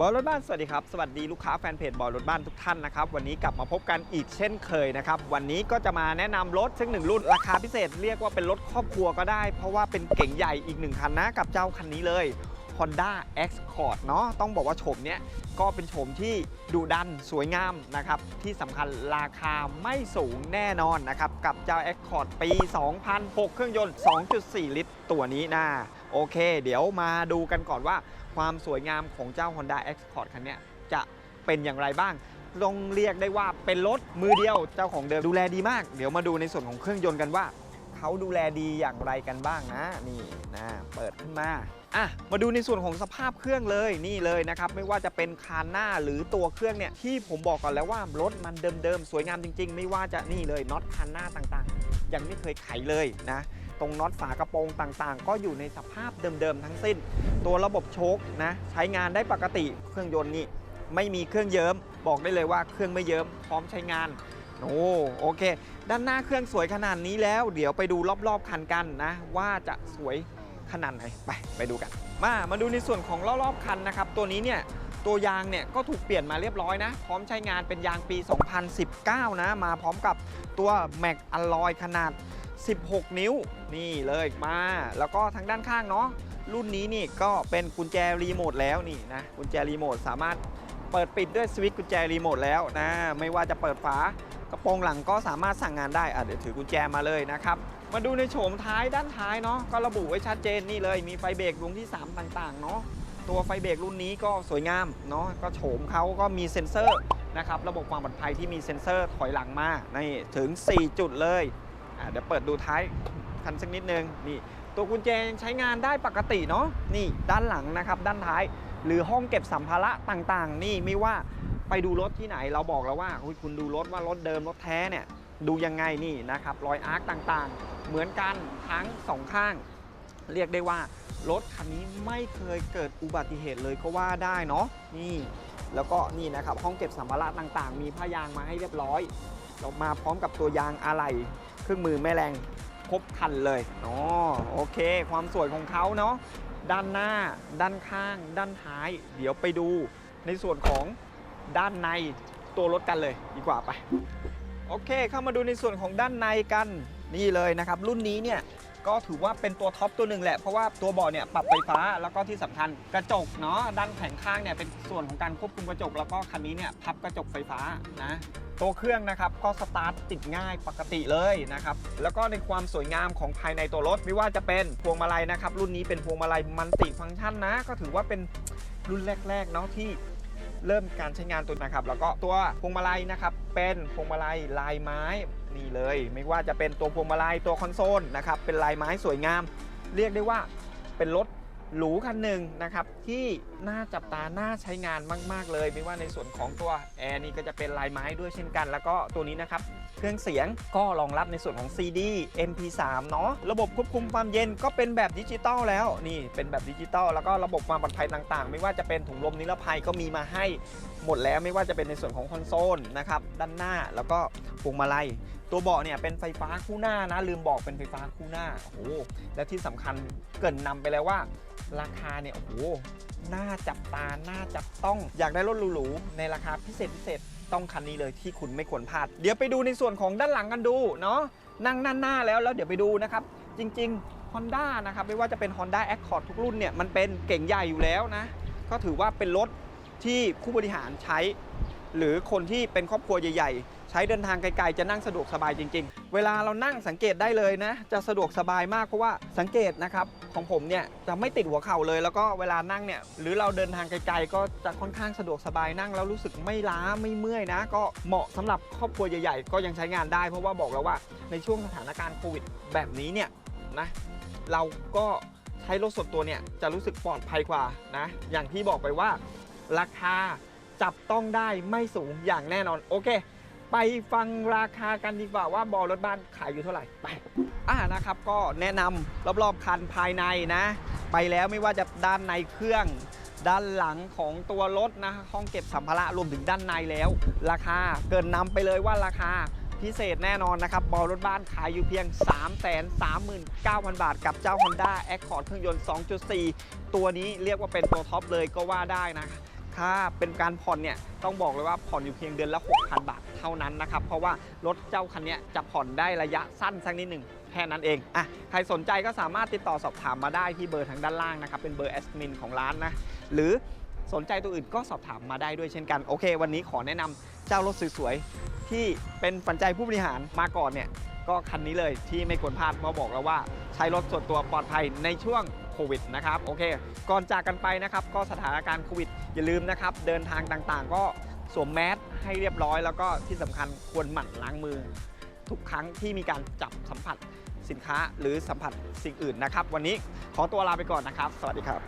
บอยรถบ้านสวัสดีครับ สวัสดีลูกค้าแฟนเพจบอยรถบ้านทุกท่านนะครับวันนี้กลับมาพบกันอีกเช่นเคยนะครับวันนี้ก็จะมาแนะนำรถซึ่งหนึ่งรุ่นราคาพิเศษเรียกว่าเป็นรถครอบครัวก็ได้ เพราะว่าเป็นเก๋งใหญ่อีกหนึ่งคันนะกับเจ้าคันนี้เลย Honda Accord เนาะต้องบอกว่าโฉมเนี้ยก็เป็นโฉมที่ดุดันสวยงามนะครับ ที่สำคัญราคาไม่สูงแน่นอนนะครับ กับเจ้า Accord ปี 2006 เครื่องยนต์ 2.4 ลิตร ตัวนี้นะโอเค เดี๋ยวมาดูกันก่อนว่า ความสวยงามของเจ้า Honda Accord คันเนี้ยจะเป็นอย่างไรบ้างต้องเรียกได้ว่าเป็นรถมือเดียวเจ้าของเดิมดูแลดีมาก เดี๋ยวมาดูในส่วนของเครื่องยนต์กันว่า เขาดูแลดีอย่างไรกันบ้างนะนี่นะเปิดขึ้นมาอะมาดูในส่วนของสภาพเครื่องเลยนี่เลยนะครับไม่ว่าจะเป็นคานหน้าหรือตัวเครื่องเนี่ยที่ผมบอกก่อนแล้วว่ารถมันเดิมๆสวยงามจริง ๆ ไม่ว่าจะนี่เลยน็อตคานหน้าต่างๆ ยังไม่เคยไขเลยนะตรงน็อตฝากระโปรงต่างๆ ก็อยู่ในสภาพเดิมๆทั้งสิ้น ตัวระบบโชคนะใช้งานได้ปกติเครื่องยนต์นี่ไม่มีเครื่องเยิ้มบอกได้เลยว่าเครื่องไม่เยิ้มพร้อมใช้งาน โอ้โอเค ด้านหน้าเครื่องสวยขนาดนี้แล้ว เดี๋ยวไปดูรอบๆคันกันนะ ว่าจะสวยขนาดไหนไปไปดูกัน มามาดูในส่วนของรอบๆคันนะครับ ตัวนี้เนี่ยตัวยางเนี่ยก็ถูกเปลี่ยนมาเรียบร้อยนะ พร้อมใช้งานเป็นยางปี 2019 นะ มาพร้อมกับตัวแม็กอลลอยขนาด 16 นิ้ว นี่เลยมา แล้วก็ทางด้านข้างเนาะรุ่นนี้นี่ก็เป็นกุญแจรีโมทแล้วนี่นะกุญแจรีโมทสามารถเปิดปิดด้วยสวิตช์กุญแจรีโมทแล้วนะ ไม่ว่าจะเปิดฝา กระโปรงหลังก็สามารถสั่งงานได้อะเดี๋ยวถือกุญแจมาเลยนะครับ มาดูในโฉมท้ายด้านท้ายเนาะก็ระบุไว้ชัดเจนนี่เลย มีไฟเบรกดวงที่ 3 ต่างๆเนาะตัวไฟเบรกรุ่นนี้ก็สวยงามเนาะก็โฉมเขาก็มีเซ็นเซอร์นะครับระบบความปลอดภัยที่มีเซ็นเซอร์ถอยหลังมานี่ถึง 4 จุดเลยอะเดี๋ยวเปิดดูท้ายคันสักนิดนึงนี่ตัวกุญแจยังใช้งานได้ปกติเนาะนี่ด้านหลังนะครับด้านท้าย หรือห้องเก็บสัมภาระต่างๆ นี่ไม่ว่า ไปดูรถที่ไหนเราบอกแล้วว่าคุณดูรถว่ารถเดิมรถแท้เนี่ยดูยังไงนี่นะครับรอยอาร์คต่างๆ เหมือนกันทั้งสองข้าง เรียกได้ว่ารถคันนี้ไม่เคยเกิดอุบัติเหตุเลยก็ว่าได้เนาะนี่ แล้วก็นี่นะครับห้องเก็บสัมภาระต่างๆ มีผ้ายางมาให้เรียบร้อยเรามาพร้อมกับตัวยางอะไหล่เครื่องมือแม่แรงครบคันเลยอ๋อโอเค ความสวยของเขาเนาะด้านหน้า ด้านข้าง ด้านท้าย เดี๋ยวไปดูในส่วนของ ด้านในตัวรถกันเลยดีกว่าไป โอเค เข้ามาดูในส่วนของด้านในกันนี่เลยนะครับ รุ่นนี้เนี่ยก็ถือว่าเป็นตัวท็อปตัวหนึ่งแหละ เพราะว่าตัวเบาะเนี่ยปรับไฟฟ้าแล้วก็ที่สำคัญกระจกเนาะด้านแผงข้างเนี่ยเป็นส่วนของการควบคุมกระจก แล้วก็คันนี้เนี่ยพับกระจกไฟฟ้านะตัวเครื่องนะครับก็สตาร์ทติดง่ายปกติเลยนะครับแล้วก็ในความสวยงามของภายในตัวรถไม่ว่าจะเป็นพวงมาลัยนะครับรุ่นนี้เป็นพวงมาลัยมัลติฟังก์ชันนะ ก็ถือว่าเป็นรุ่นแรกๆเนาะที่ เริ่มการใช้งานตัวนะครับ แล้วก็ตัวพวงมาลัยนะครับ เป็นพวงมาลัยลายไม้นี่เลย ไม่ว่าจะเป็นตัวพวงมาลัยตัวคอนโซลนะครับเป็นลายไม้สวยงาม เรียกได้ว่าเป็นรถ หรูคันหนึ่งนะครับ ที่น่าจับตาน่าใช้งานมาก ๆ เลย ไม่ว่าในส่วนของตัวแอร์นี่ก็จะเป็นลายไม้ด้วยเช่นกัน แล้วก็ตัวนี้นะครับ เครื่องเสียงก็รองรับในส่วนของ CD MP3 เนาะระบบควบคุมความเย็นก็เป็นแบบดิจิตอลแล้วนี่เป็นแบบดิจิตอลแล้วก็ระบบความปลอดภัยต่างๆ ไม่ว่าจะเป็นถุงลมนิรภัยก็มีมาให้หมดแล้วไม่ว่าจะเป็นในส่วนของคอนโซลนะครับด้านหน้าแล้วก็พวงมาลัย ตัวเบาะเนี่ยเป็นไฟฟ้าคู่หน้านะ ลืมบอกเป็นไฟฟ้าคู่หน้าโอ้โหและที่สำคัญเกินนำไปแล้วว่า ราคาเนี่ยโอ้โหน่าจับตาน่าจับต้องอยากได้รถหรูๆในราคาพิเศษพิเศษต้องคันนี้เลยที่คุณไม่ควรพลาด เดี๋ยวไปดูในส่วนของด้านหลังกันดูเนาะนั่งด้านหน้าแล้วแล้วเดี๋ยวไปดูนะครับ จริง ๆ Honda นะครับไม่ว่าจะเป็น Honda Accord ทุกรุ่นเนี่ยมันเป็นเก่งใหญ่อยู่แล้วนะ ก็ถือว่าเป็นรถที่ผู้บริหารใช้ หรือคนที่เป็นครอบครัวใหญ่ๆ ใช้เดินทางไกลๆ จะนั่งสะดวกสบายจริง ๆ เวลาเรานั่งสังเกตได้เลยนะ จะสะดวกสบายมากเพราะว่าสังเกตนะครับของผมเนี่ยจะไม่ติดหัวเข่าเลย แล้วก็เวลานั่งเนี่ยหรือเราเดินทางไกลๆ ก็จะค่อนข้างสะดวกสบายนั่งแล้วรู้สึกไม่ล้าไม่เมื่อยนะ ก็เหมาะสำหรับครอบครัวใหญ่ๆ ก็ยังใช้งานได้ เพราะว่าบอกแล้วว่าในช่วงสถานการณ์โควิดแบบนี้เนี่ยนะเราก็ใช้รถส่วนตัวเนี่ยจะรู้สึกปลอดภัยกว่านะอย่างที่บอกไปว่าราคา จับต้องได้ไม่สูงอย่างแน่นอน โอเค ไปฟังราคากันดีกว่าว่าบอลรถบ้านขายอยู่เท่าไหร่ไปอ่านะครับก็แนะนำรอบๆคันภายในนะ ไปแล้วไม่ว่าจะด้านในเครื่องด้านหลังของตัวรถนะห้องเก็บสัมภาระรวมถึงด้านในแล้ว ราคาเกินนำไปเลยว่าราคาพิเศษแน่นอนนะครับ บอลรถบ้านขายอยู่เพียง 339,000 บาท กับเจ้า Honda Accord เครื่องยนต์ 2.4 ตัวนี้เรียกว่าเป็นตัวท็อปเลยก็ว่าได้นะ ถ้าเป็นการผ่อนเนี่ยต้องบอกเลยว่าผ่อนอยู่เพียงเดือนละ 6,000 บาทเท่านั้นนะครับ เพราะว่ารถเจ้าคันนี้จะผ่อนได้ระยะสั้นสักนิดหนึ่งแค่นั้นเองอะใครสนใจก็สามารถติดต่อสอบถามมาได้ที่เบอร์ทางด้านล่างนะครับ เป็นเบอร์แอดมินของร้านนะ หรือสนใจตัวอื่นก็สอบถามมาได้ด้วยเช่นกัน โอเค วันนี้ขอแนะนำเจ้ารถสวยๆที่เป็นฝันใจผู้บริหารมาก่อนเนี่ยก็คันนี้เลยที่ไม่ควรพลาดเพราะบอกแล้วว่า ใช้รถส่วนตัวปลอดภัยในช่วง โควิดนะครับโอเค ก่อนจากกันไปนะครับ ก็สถานการณ์โควิด อย่าลืมนะครับ เดินทางต่างๆ ก็สวมแมสให้เรียบร้อย แล้วก็ที่สำคัญควรหมั่นล้างมือ ทุกครั้งที่มีการจับสัมผัสสินค้าหรือสัมผัสสิ่งอื่นนะครับ วันนี้ขอตัวลาไปก่อนนะครับ สวัสดีครับ